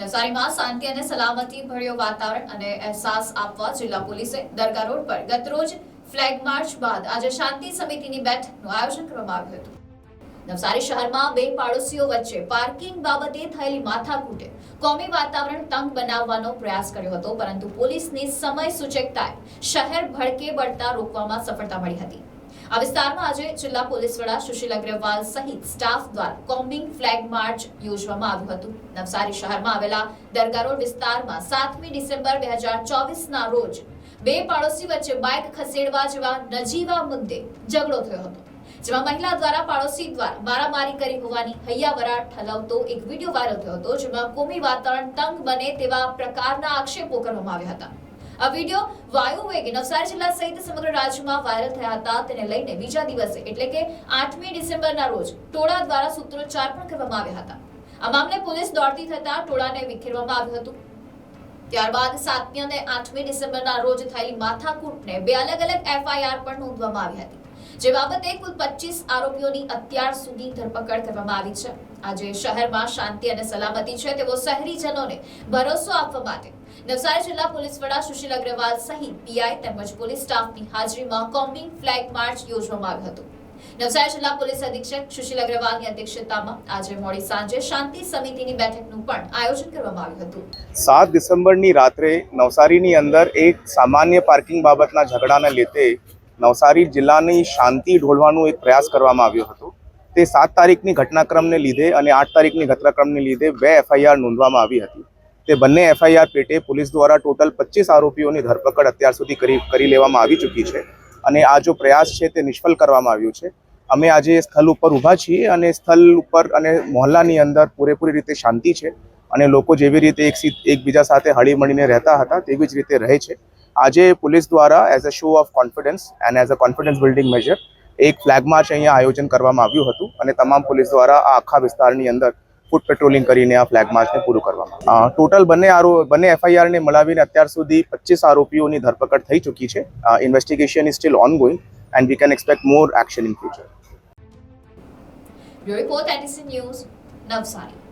નવસારીમાં શાંતિ અને સલામતી ભર્યો વાતાવરણ અને અહેસાસ આપવા જિલ્લા પોલીસે દરગાહ રોડ પર ગતરોજ ફ્લેગ માર્ચ બાદ આજે શાંતિ સમિતિની બેઠકનું આયોજન કરવામાં આવ્યું હતું. નવસારી શહેરમાં બે પાડોશીઓ વચ્ચે પાર્કિંગ બાબતે થયેલી માથાકૂટે કોમી વાતાવરણ તંગ બનાવવાનો પ્રયાસ કર્યો હતો, પરંતુ પોલીસની સમય સૂચકતાએ શહેર ભડકે બળતા રોકવામાં સફળતા મળી હતી. આ વિસ્તારમાં આજે જિલ્લા પોલીસ વડા સુશીલ અગ્રવાલ સહિત સ્ટાફ દ્વારા કોમ્બિંગ ફ્લેગ માર્ચ યોજવામાં આવ્યું હતું. નવસારી શહેરમાં આવેલા દરગાહ રોડ વિસ્તારમાં સાતમી ડિસેમ્બર બે હજાર ચોવીસના રોજ બે પાડોશી વચ્ચે બાઇક ખસેડવા જેવા નજીવા મુદ્દે ઝઘડો થયો હતો, જેમાં મહિલા દ્વારા પાડોશી દ્વારા મારામારી કરી હોવાની હૈયાવરા ઠલવતો એક વીડિયો વાયરલ થયો હતો, જેમાં કોમી વાતાવરણ તંગ બને તેવા પ્રકારના આક્ષેપો કરવામાં આવ્યા હતા. આ વીડિયો વાયુ વેગે નવસારી જિલ્લા સહિત સમગ્ર રાજ્યમાં વાયરલ થયા હતા. તેને લઈને બીજા દિવસે, એટલે કે આઠમી ડિસેમ્બરના રોજ, ટોળા દ્વારા સૂત્રોચ્ચાર પણ કરવામાં આવ્યા હતા. આ મામલે પોલીસ દોડતી થતા ટોળાને વિખેરવામાં આવ્યું હતું. ત્યારબાદ સાતમી અને આઠમી ડિસેમ્બરના રોજ થયેલી માથાકૂટને બે અલગ અલગ એફઆઈઆર પણ નોંધવામાં આવી હતી. જે બાબતે કુલ પચીસ આરોપીઓની અત્યાર સુધી ધરપકડ કરવામાં આવી છે. આજે શહેરમાં શાંતિ અને સલામતી છે તેવો શહેરીજનોને ભરોસો આપવા માટે નવસારી જિલ્લા પોલીસ વડા સુશીલ અગ્રવાલ સહિત પીઆઈ તેમજ પોલીસ સ્ટાફની હાજરીમાં કોમ્બિંગ ફ્લેગ માર્ચ યોજવામાં આવ્યું હતું. નવસારી જિલ્લા પોલીસ અધિક્ષક સુશીલ અગ્રવાલની અધ્યક્ષતામાં આજે મોડી સાંજે શાંતિ સમિતિની બેઠકનું પણ આયોજન કરવામાં આવ્યું હતું. સાત ડિસેમ્બરની રાત્રે નવસારીની અંદર એક સામાન્ય પાર્કિંગ બાબતના ઝઘડાને લીધે નવસારી જિલ્લાની શાંતિ ઢોળવાનો એક પ્રયાસ કરવામાં આવ્યો હતો. તે સાત તારીખની ઘટનાક્રમને લીધે અને આઠ તારીખની ઘટનાક્રમને લીધે બે એફઆઈઆર નોંધવામાં આવી હતી. તે બંને એફઆઈઆર પેટે પોલીસ દ્વારા ટોટલ પચીસ આરોપીઓની ધરપકડ અત્યાર સુધી કરી કરી લેવામાં આવી ચૂકી છે અને આ જો પ્રયાસ છે તે નિષ્ફળ કરવામાં આવ્યો છે. અમે આજે સ્થળ ઉપર ઊભા છીએ અને સ્થળ ઉપર અને મોહલ્લાની અંદર પૂરેપૂરી રીતે શાંતિ છે અને લોકો જેવી રીતે એક એકબીજા સાથે હળીમળીને રહેતા હતા તેવી જ રીતે રહે છે. આજે પોલીસ દ્વારા as a show of confidence and as a confidence building measure એક ફ્લેગ માર્ચ અહીંયા આયોજન કરવામાં આવ્યું હતું અને તમામ પોલીસ દ્વારા આ આખા વિસ્તારની અંદર ફૂટ પેટ્રોલિંગ કરીને આ ફ્લેગ માર્ચને પૂરું કરવામાં ટોટલ બંને આરો, બંને એફઆઈઆરને મળાવીને અત્યાર સુધી પચીસ આરોપીઓની ધરપકડ થઈ ચૂકી છે. Investigation is still on going and we can expect more action in future report ATC news Navsari.